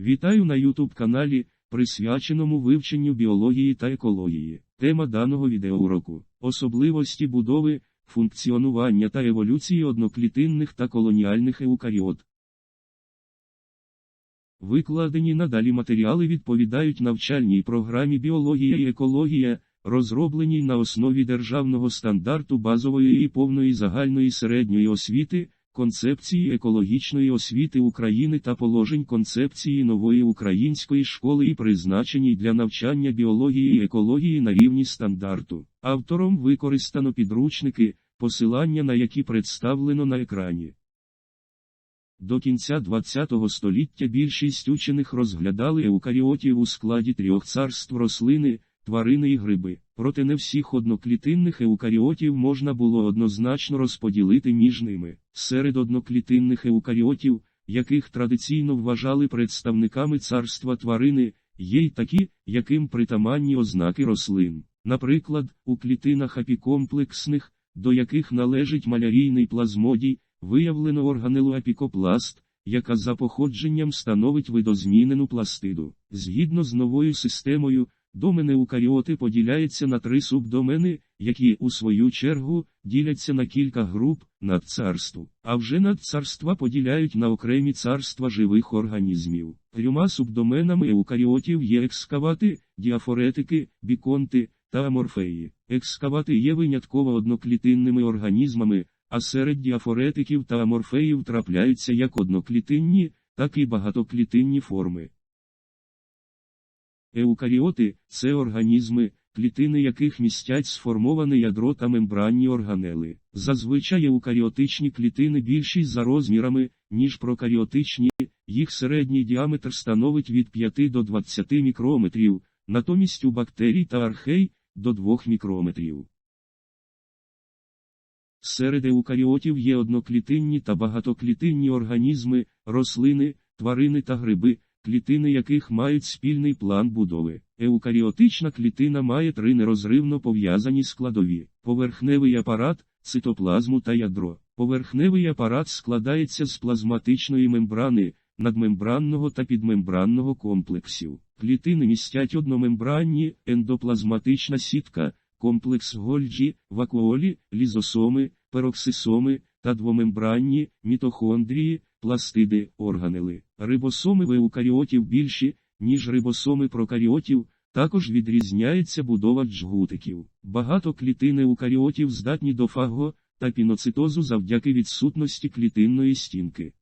Вітаю на YouTube каналі, присвяченому вивченню біології та екології. Тема даного відеоуроку – особливості будови, функціонування та еволюції одноклітинних та колоніальних еукаріот. Викладені надалі матеріали відповідають навчальній програмі біологія і екологія, розробленій на основі державного стандарту базової і повної загальної середньої освіти, концепції екологічної освіти України та положень концепції нової української школи і призначеній для навчання біології і екології на рівні стандарту. Автором використано підручники, посилання на які представлено на екрані. До кінця ХХ століття більшість учених розглядали еукаріотів у складі трьох царств рослини, тварини і гриби, проте не всіх одноклітинних еукаріотів можна було однозначно розподілити між ними. Серед одноклітинних еукаріотів, яких традиційно вважали представниками царства тварини, є й такі, яким притаманні ознаки рослин. Наприклад, у клітинах апікомплексних, до яких належить малярійний плазмодій, виявлено органелу апікопласт, яка за походженням становить видозмінену пластиду. Згідно з новою системою, домени еукаріоти поділяються на три субдомени, які, у свою чергу, діляться на кілька груп надцарств. А вже надцарства поділяють на окремі царства живих організмів. Трьома субдоменами еукаріотів є екскавати, діафоретики, біконти та аморфеї. Екскавати є винятково одноклітинними організмами, а серед діафоретиків та аморфеїв трапляються як одноклітинні, так і багатоклітинні форми. Еукаріоти це організми, клітини яких містять сформоване ядро та мембранні органели. Зазвичай еукаріотичні клітини більші за розмірами, ніж прокаріотичні, їх середній діаметр становить від 5 до 20 мікрометрів, натомість у бактерій та архей до 2 мікрометрів. Серед еукаріотів є одноклітинні та багатоклітинні організми, рослини, тварини та гриби, клітини яких мають спільний план будови. Еукаріотична клітина має три нерозривно пов'язані складові: поверхневий апарат, цитоплазму та ядро. Поверхневий апарат складається з плазматичної мембрани, надмембранного та підмембранного комплексів. Клітини містять одномембранні, ендоплазматична сітка, комплекс Гольджі, вакуолі, лізосоми, пероксисоми та двомембранні, мітохондрії, пластиди, органели. Рибосоми в еукаріотів більші, ніж рибосоми прокаріотів, також відрізняється будова джгутиків. Багато клітин еукаріотів здатні до фаго та піноцитозу завдяки відсутності клітинної стінки.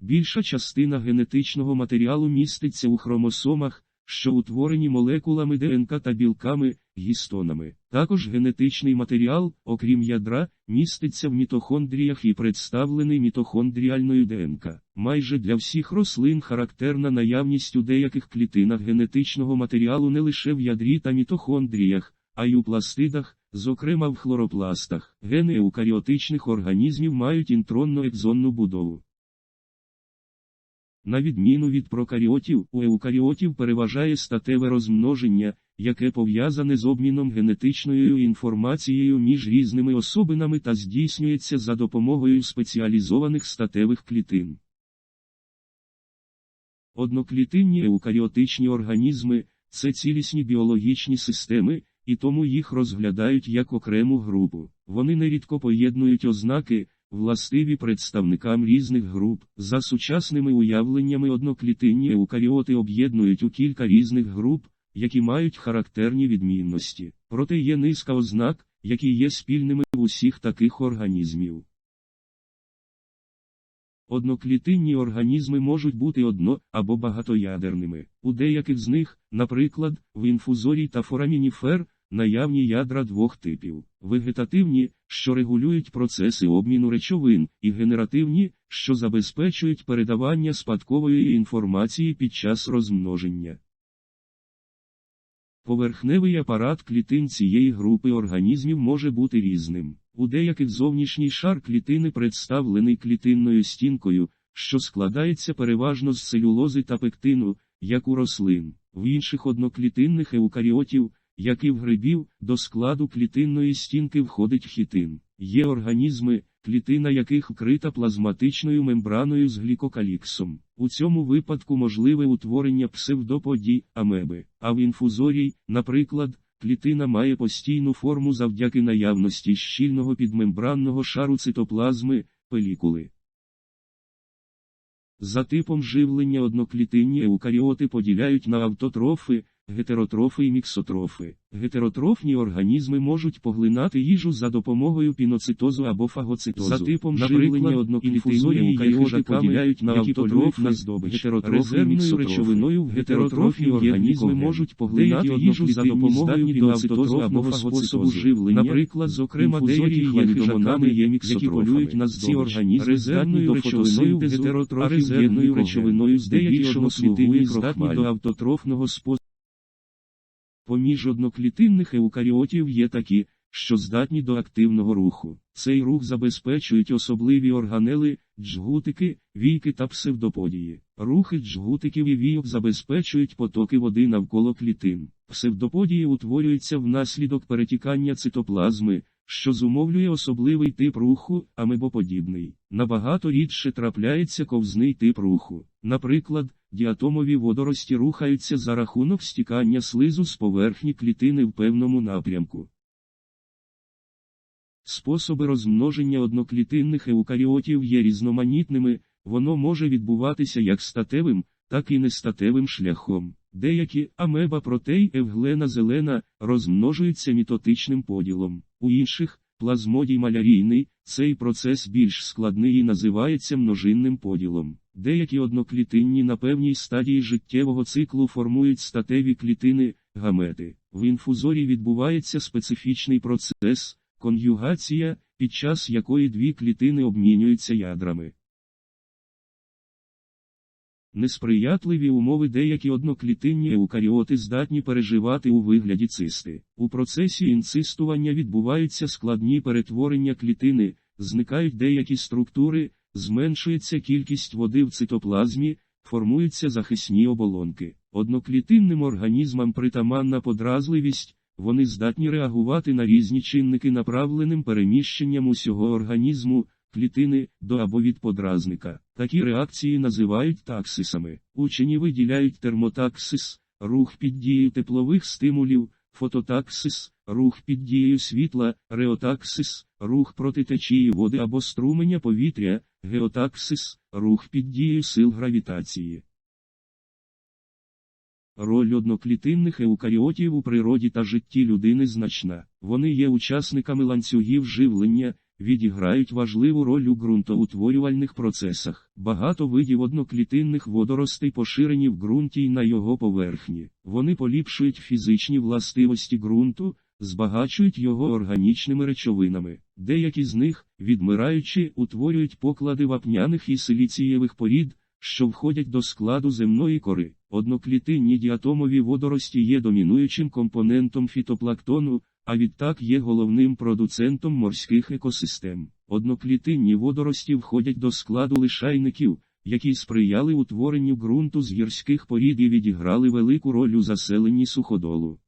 Більша частина генетичного матеріалу міститься у хромосомах, що утворені молекулами ДНК та білками, гістонами. Також генетичний матеріал, окрім ядра, міститься в мітохондріях і представлений мітохондріальною ДНК. Майже для всіх рослин характерна наявність у деяких клітинах генетичного матеріалу не лише в ядрі та мітохондріях, а й у пластидах, зокрема в хлоропластах. Гени еукаріотичних організмів мають інтронно-екзонну будову. На відміну від прокаріотів, у еукаріотів переважає статеве розмноження, яке пов'язане з обміном генетичною інформацією між різними особинами та здійснюється за допомогою спеціалізованих статевих клітин. Одноклітинні еукаріотичні організми це цілісні біологічні системи, і тому їх розглядають як окрему групу. Вони нерідко поєднують ознаки, властиві представникам різних груп. За сучасними уявленнями одноклітинні еукаріоти об'єднують у кілька різних груп, які мають характерні відмінності. Проте є низка ознак, які є спільними в усіх таких організмів. Одноклітинні організми можуть бути одно- або багатоядерними. У деяких з них, наприклад, в інфузорій та форамініфер, наявні ядра двох типів: вегетативні, що регулюють процеси обміну речовин, і генеративні, що забезпечують передавання спадкової інформації під час розмноження. Поверхневий апарат клітин цієї групи організмів може бути різним. У деяких зовнішній шар клітини представлений клітинною стінкою, що складається переважно з целюлози та пектину, як у рослин. В інших одноклітинних еукаріотів, як і в грибів, до складу клітинної стінки входить хітин. Є організми, клітина яких вкрита плазматичною мембраною з глікокаліксом. У цьому випадку можливе утворення псевдоподій, амеби, а в інфузорій, наприклад, клітина має постійну форму завдяки наявності щільного підмембранного шару цитоплазми, пелікули. За типом живлення одноклітинні еукаріоти поділяють на автотрофи, гетеротрофи і міксотрофи. Гетеротрофні організми можуть поглинати їжу за допомогою піноцитозу або фагоцитозу. За типом живлення одноклітинні еукаріоти поділяють на автотрофи, на здобич. Гетеротрофною речовиною гетеротрофні організми можуть поглинати їжу за допомогою піноцитозу або способу живлення. Наприклад, зокрема, деякі хламідомонами є міксотрофами. На ці організми резервною речовиною в гетеротрофів єдною речовиною здебільшого слугує здатні до автотрофного способу. Поміж одноклітинних еукаріотів є такі, що здатні до активного руху. Цей рух забезпечують особливі органели, джгутики, війки та псевдоподії. Рухи джгутиків і війок забезпечують потоки води навколо клітин. Псевдоподії утворюються внаслідок перетікання цитоплазми, що зумовлює особливий тип руху, амебоподібний. Набагато рідше трапляється ковзний тип руху. Наприклад, діатомові водорості рухаються за рахунок стікання слизу з поверхні клітини в певному напрямку. Способи розмноження одноклітинних еукаріотів є різноманітними, воно може відбуватися як статевим, так і нестатевим шляхом. Деякі амеба протей евглена зелена розмножуються мітотичним поділом. У інших плазмодій малярійний, цей процес більш складний і називається множинним поділом. Деякі одноклітинні на певній стадії життєвого циклу формують статеві клітини, гамети. В інфузорі відбувається специфічний процес, кон'югація, під час якої дві клітини обмінюються ядрами. Несприятливі умови деякі одноклітинні еукаріоти здатні переживати у вигляді цисти. У процесі інцистування відбуваються складні перетворення клітини, зникають деякі структури, зменшується кількість води в цитоплазмі, формуються захисні оболонки. Одноклітинним організмам притаманна подразливість, вони здатні реагувати на різні чинники направленим переміщенням усього організму, клітини до або від подразника. Такі реакції називають таксисами. Учені виділяють термотаксис, рух під дією теплових стимулів, фототаксис, рух під дією світла, реотаксис, рух проти течії води або струменя повітря, геотаксис, рух під дією сил гравітації. Роль одноклітинних еукаріотів у природі та житті людини значна. Вони є учасниками ланцюгів живлення, відіграють важливу роль у ґрунтоутворювальних процесах. Багато видів одноклітинних водоростей поширені в ґрунті й на його поверхні. Вони поліпшують фізичні властивості ґрунту, збагачують його органічними речовинами. Деякі з них, відмираючи, утворюють поклади вапняних і силіцієвих порід, що входять до складу земної кори. Одноклітинні діатомові водорості є домінуючим компонентом фітоплактону, а відтак є головним продуцентом морських екосистем. Одноклітинні водорості входять до складу лишайників, які сприяли утворенню ґрунту з гірських порід і відіграли велику роль у заселенні суходолу.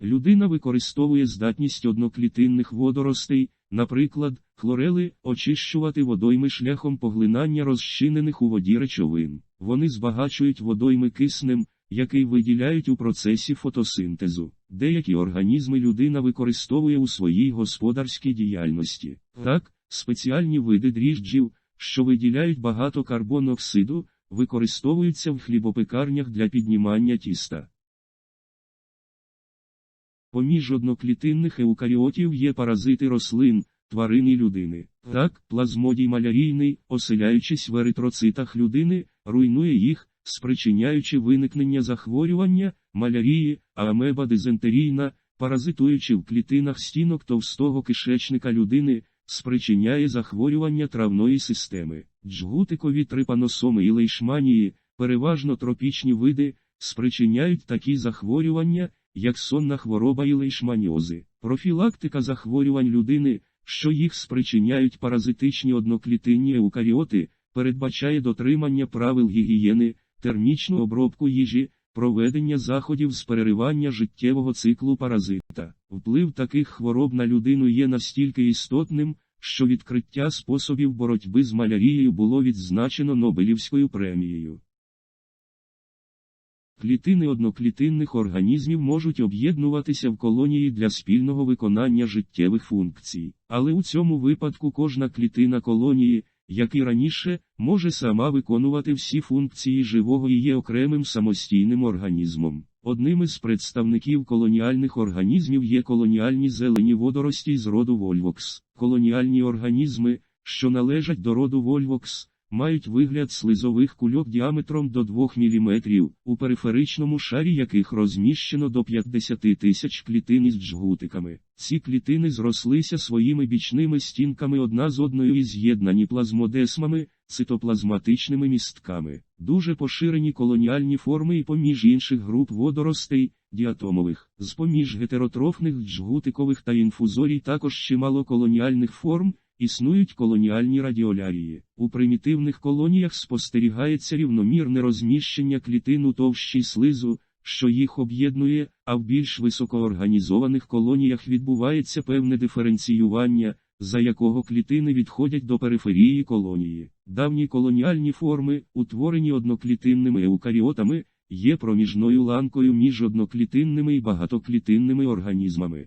Людина використовує здатність одноклітинних водоростей, наприклад, хлорели, очищувати водойми шляхом поглинання розчинених у воді речовин. Вони збагачують водойми киснем, який виділяють у процесі фотосинтезу. Деякі організми людина використовує у своїй господарській діяльності. Так, спеціальні види дріжджів, що виділяють багато карбоноксиду, використовуються в хлібопекарнях для піднімання тіста. Поміж одноклітинних еукаріотів є паразити рослин, тварин і людини. Так, плазмодій малярійний, оселяючись в еритроцитах людини, руйнує їх, спричиняючи виникнення захворювання, малярії, амеба дизентерійна, паразитуючи в клітинах стінок товстого кишечника людини, спричиняє захворювання травної системи. Джгутикові трипаносоми і лейшманії, переважно тропічні види, спричиняють такі захворювання, як сонна хвороба і лейшманіози. Профілактика захворювань людини, що їх спричиняють паразитичні одноклітинні еукаріоти, передбачає дотримання правил гігієни, термічну обробку їжі, проведення заходів з переривання життєвого циклу паразита. Вплив таких хвороб на людину є настільки істотним, що відкриття способів боротьби з малярією було відзначено Нобелівською премією. Клітини одноклітинних організмів можуть об'єднуватися в колонії для спільного виконання життєвих функцій, але у цьому випадку кожна клітина колонії, як і раніше, може сама виконувати всі функції живого і є окремим самостійним організмом. Одним із представників колоніальних організмів є колоніальні зелені водорості з роду Вольвокс. Колоніальні організми, що належать до роду Вольвокс, мають вигляд слизових кульок діаметром до 2 мм, у периферичному шарі яких розміщено до 50 тисяч клітин із джгутиками. Ці клітини зрослися своїми бічними стінками одна з одною і з'єднані плазмодесмами, цитоплазматичними містками. Дуже поширені колоніальні форми і поміж інших груп водоростей, діатомових, з поміж гетеротрофних джгутикових та інфузорій також чимало колоніальних форм, Існують колоніальні радіолярії. У примітивних колоніях спостерігається рівномірне розміщення клітин у товщі слизу, що їх об'єднує, а в більш високоорганізованих колоніях відбувається певне диференціювання, за якого клітини відходять до периферії колонії. Давні колоніальні форми, утворені одноклітинними еукаріотами, є проміжною ланкою між одноклітинними і багатоклітинними організмами.